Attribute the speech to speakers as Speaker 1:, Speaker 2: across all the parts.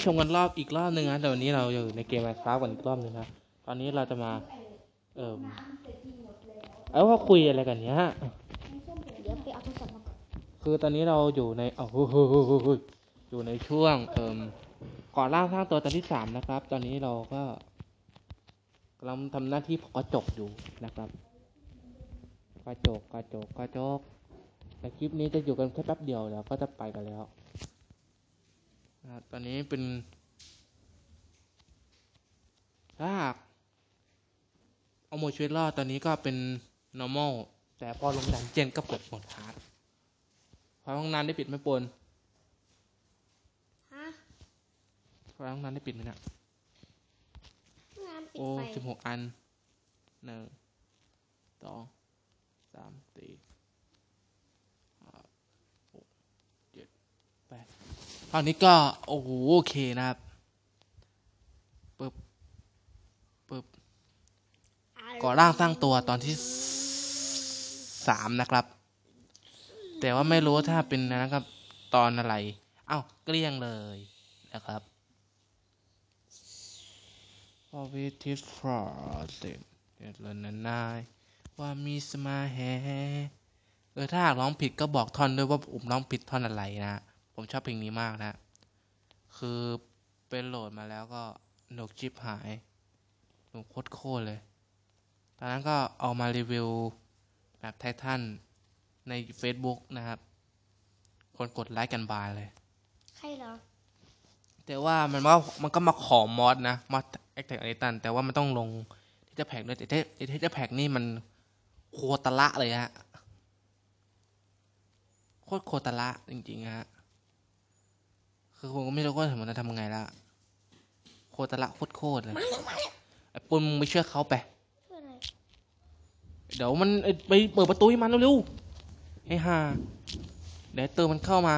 Speaker 1: ผู้ชมกันรอบอีกรอบหนึ่งนะแต่วันนี้เราอยู่ในเกม Minecraft กันอีกรอบหนึ่งนะตอนนี้เราจะมาเอ่อเอาว่าคุยอะไรกันเนี้ย
Speaker 2: เดี๋ยวไปเอาโทรศัพท์มาก่อน
Speaker 1: คือตอนนี้เราอยู่ในเอ้าวโหโหโหโหโหอยู่ในช่วงเอ่มก่อร่างสร้างตัวตอนที่สามนะครับ ตอนนี้เราก็กำลังทำหน้าที่กระจกอยู่นะครับกระจกกระจกกระจกแต่คลิปนี้จะอยู่กันแค่แป๊บเดียวแล้วก็จะไปกันแล้ว นะครับตอนนี้เป็นถ้าหากเอาโมชีวิตรอดตอนนี้ก็เป็น normal แต่พอลงดันเจนก็เปิดโหมด hard พอห้องน้ำได้ปิดไหมปน
Speaker 2: ฮะ
Speaker 1: พอห้องน้ำได้ปิดไหมเนะ
Speaker 2: งานปิด
Speaker 1: โอ้
Speaker 2: ไฟ
Speaker 1: สิบหกอันหนึ่งสองสามสี่ห้าหกเจ็ดแปด คราวนี้ก็โอ้โหโอเคนะครับปึ๊บปึ๊บก่อร่างสร้างตัวตอนที่สามนะครับ แต่ว่าไม่รู้ถ้าเป็นนะครับ ตอนอะไร เอ้าเกลี้ยงเลยนะครับพอวิทิฟรอสเด็ดเลยนะนายว่ามีสมาแฮเออถ้าร้องผิดก็บอกท่อนด้วยว่าผมร้องผิดท่อนอะไรนะ ผมชอบเพลงนี้มากนะ คือเป็นโหลดมาแล้วก็หนุกชิปหายหนุกโคตรๆเลย ตอนนั้นก็เอามารีวิวแบบไททันใน Facebook นะครับ คนกดไลค์กันบานเลย
Speaker 2: ใครเหรอ
Speaker 1: แต่ว่ามันก็มันก็มาขอมอดนะมอดแอคแท็กอนิตันแต่ว่ามันต้องลงที่จะแพ็กด้วยแต่ที่จะแพ็กนี่มันโคตรละเลยฮะโคตรโคตรละจริงๆฮะ คือผมก็ไม่รู้ว่าผมจะทำไงละโคตรละโคตรโคตรเลยไอ้ปุนมึงไปเชื่อเขาไป
Speaker 2: เพื่ออะไร
Speaker 1: เดี๋ยวมันเอ้ยไปเปิดประตูให้มันเร็วๆให้ห่าเดี๋ยวเติมมันเข้ามา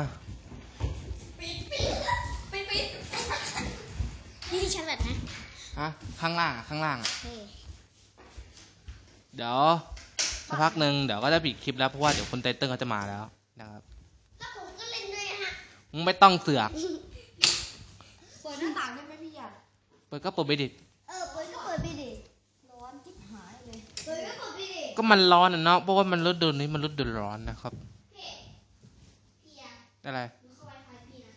Speaker 2: นี่ที่ฉันแบบนะ
Speaker 1: ฮะข้างล่างอะข้างล่างอะ
Speaker 2: เฮ้ย
Speaker 1: เดี๋ยวสักพักหนึ่งเดี๋ยวก็จะปิดคลิปแล้วเพราะว่าเดี๋ยวคนไตเติ้ลเขาจะมาแล้วนะครับ
Speaker 2: แล้วผมก็เล่นด้วยฮะ
Speaker 1: มึงไม่ต้องเสือก
Speaker 2: เปิดหน้าต่างได้ไหมพี่ใหญ่
Speaker 1: เปิดก็เปิดไปดิ
Speaker 2: เออเปิดก็เปิดไปดิร้อนจิ๊บหายเลยเปิดก็เปิดไปดิ
Speaker 1: ก็มันร้อนอะเนาะเพราะว่ามันฤดูนี้มันฤดูร้อนนะครับ
Speaker 2: พี่อะ
Speaker 1: อะไร
Speaker 2: ดูเข้าไวไฟพี่นะ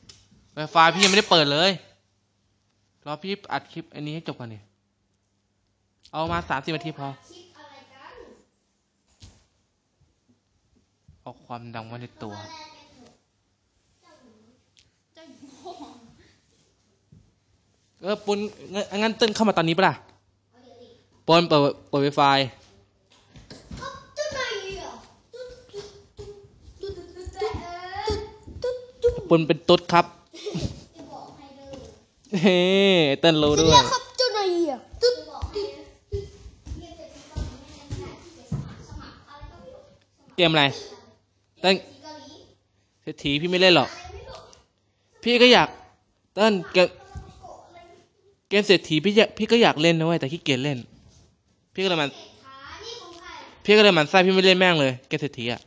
Speaker 1: ไวไฟพี่ยังไม่ได้เปิดเลยรอพี่อัดคลิปอันนี้ให้จบก่อนดิเอามาสามสิบนาทีพอ
Speaker 2: คลิปอะไรกัน
Speaker 1: เอาความดังไว้ในตัว
Speaker 2: เอ
Speaker 1: อปนงั้นเต้นเข้ามาตอนนี้ปะล่ะปนเปิดเปิดไวไฟปนเป็นตุ๊ดครับ
Speaker 2: เฮ้
Speaker 1: เต้นรู้ด้วย
Speaker 2: เจ้ยเกม
Speaker 1: อะไรเต้
Speaker 2: นเศ
Speaker 1: รษฐีพี่ไม่เล่นหรอกพี่ก็อยากเต้นเกม มเศรษฐีพี่กพี่ก็อยากเล่นนะเว้ยแต่ขี้เกียจเล่น พี่ก็เลยมัน พี่ก็เลยมันไส้พี่ไม่เล่นแม่งเลยเกมเศรษฐีอะ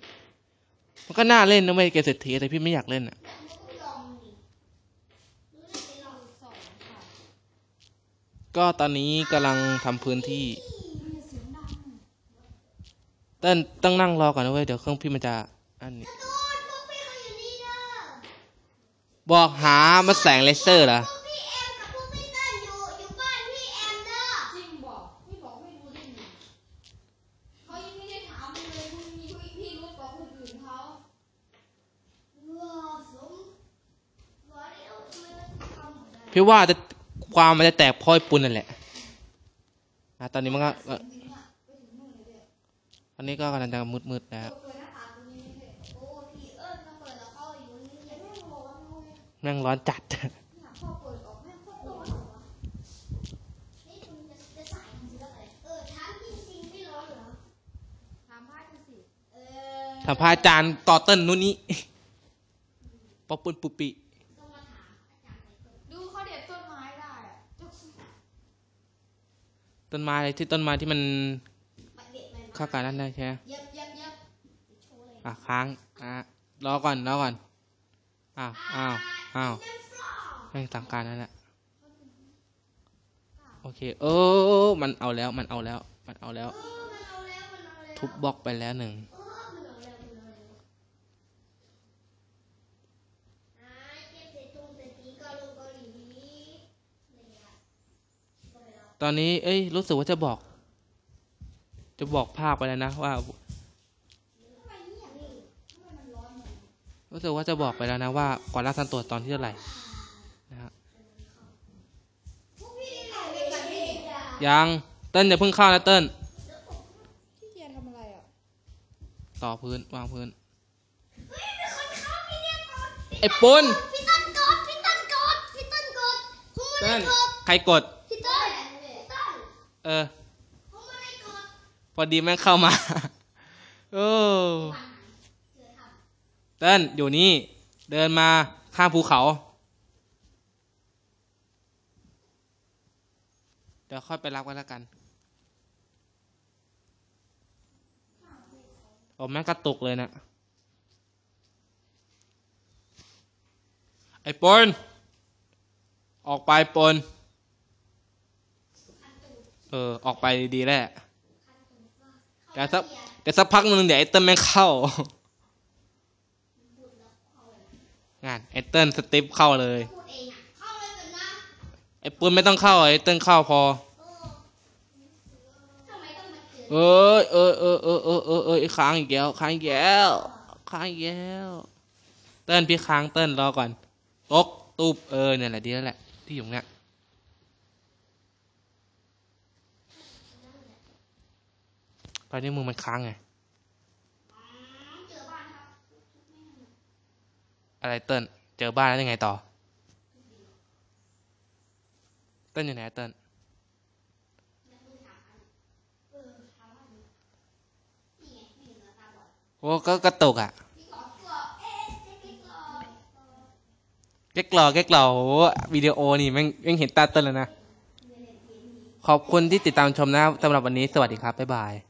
Speaker 1: มันก็น่าเล่นนะเว้ยเกมเศรษฐีแต่พี่ไม่อยากเล่นอะ
Speaker 2: ก็
Speaker 1: ตอนนี้กำลังทำพื้นที่ เติ้ลต้องนั่งรอก่อนนะเว้ยเดี๋ยวเครื่องพี่มันจะอันนี้บอกหามาแสงเลเซอร์เหรอ
Speaker 2: พี่ว่า
Speaker 3: จะ
Speaker 1: ความมันจะแตกพลอยปุ่นนั่นแหละนะตอนนี้มันก็อันนี้ก็กำลังจะมืดๆ
Speaker 2: แล้ว
Speaker 3: แม่งร้อน
Speaker 1: จัด
Speaker 2: ถามพระอา
Speaker 1: จารย์ต่อเติ้ลนู่นนี้ปอปุ่นปุปิ
Speaker 2: ต้น
Speaker 3: ไม้อะ
Speaker 1: ไรที่ต้นไม้ที่มัน
Speaker 2: เข้า
Speaker 1: กันนั่นได้ใช่ไหม
Speaker 2: เย็บเย็บเย็บโชว์เลย
Speaker 1: อะค้างอะรอก่อนรอก่อนอ้าวอ้าวอ้าวไม่สั่งการนั่นแหละโอเค เออ มันเอาแล้วมันเอาแล้ว มันเอาแล้ว ทุบบล็อกไปแล้วหนึ่ง
Speaker 2: เออมันเอาแล้วมันเอาแล้วอ่าเก็บเศษตรงเศษตีเกาลงเกาหลีเนี่ยก็ไปแล้ว
Speaker 1: ตอนนี้ เอ้ย รู้สึกว่าจะบอก จะบอกภาคไปแล้วนะว่า
Speaker 3: ทำไมเนี่ยนี่ทำไมมันร้อนเนี่ย
Speaker 1: รู้สึกว่าจะบอกไปแล้วนะว่าก่อนล่าสันตรวจตอนที่เท่าไหร่นะฮะ
Speaker 2: พวกพี่ได้ไหนไปกันเองจ้ะ
Speaker 1: ยัง เติ้ลอย่าเพิ่งเข้านะเติ้ล
Speaker 3: พี่เทียนทำอะไรอะ
Speaker 1: ต่อพื้น วางพื้น
Speaker 2: เฮ้ยมีคนเข้าพี่เนี่ยกด
Speaker 1: ไอ้ปุ้น
Speaker 2: พี่ต้นกด พี่ต้นกด พี่ต้นกดผมไม่
Speaker 1: เติ้
Speaker 2: ได้
Speaker 1: ล
Speaker 2: กด
Speaker 1: ใครกด
Speaker 2: พี่ต้นพี่ต้น
Speaker 1: เออ พอดีแม่งเข้ามาเออ
Speaker 2: เจอท
Speaker 1: เติ้ลอยู่นี่ เดินมาข้ามภูเขา เดี๋ยวค่อยไปรับกันแล้วกันโอ้แม่งกระตุกเลยนะไอ้ปนออกไปปน เออ ออกไปดีแหละเดี๋ยวสักเดี๋ยวสักพักหนึ่งเดี๋ยวไอเติ้ลแม่งเข้างานไอเติ้ลสติปเข้าเลยไอปุ้นไม่ต้องเข้าไอเติ้ลเข้าพ
Speaker 2: อ
Speaker 1: เออเออเออเออเออเออเออค้างอีกแล้วค้างอีกแล้วค้างอีกแล้วเติ้ลพี่ค้างเติ้ลรอก่อนตกตูบเออเนี่ยแหละดีแล้วแหละที่อยู่เนี่ย ตอนนี้มือมันค้างไง
Speaker 2: อ๋อเจอบ้านครับ
Speaker 1: อะไรเติ้ลเจอบ้านแล้วยังไงต่อ เติ้ลอยู่ไหนเติ้ล
Speaker 2: เออถามว่าดูนี่ไงนี่เหนือตาบอด
Speaker 1: โอ้ก็กระตุกอะ
Speaker 2: พี่ขอตัวเอ๊ะเจ๊กิ๊กรอเออ
Speaker 1: แก๊กหล่อแก๊กหล่อโหวิดีโอนี่แม่งแม่งเห็นตาเติ้ลแล้วนะ ขอบคุณที่ติดตามชมนะสำหรับวันนี้สวัสดีครับ บ๊ายบาย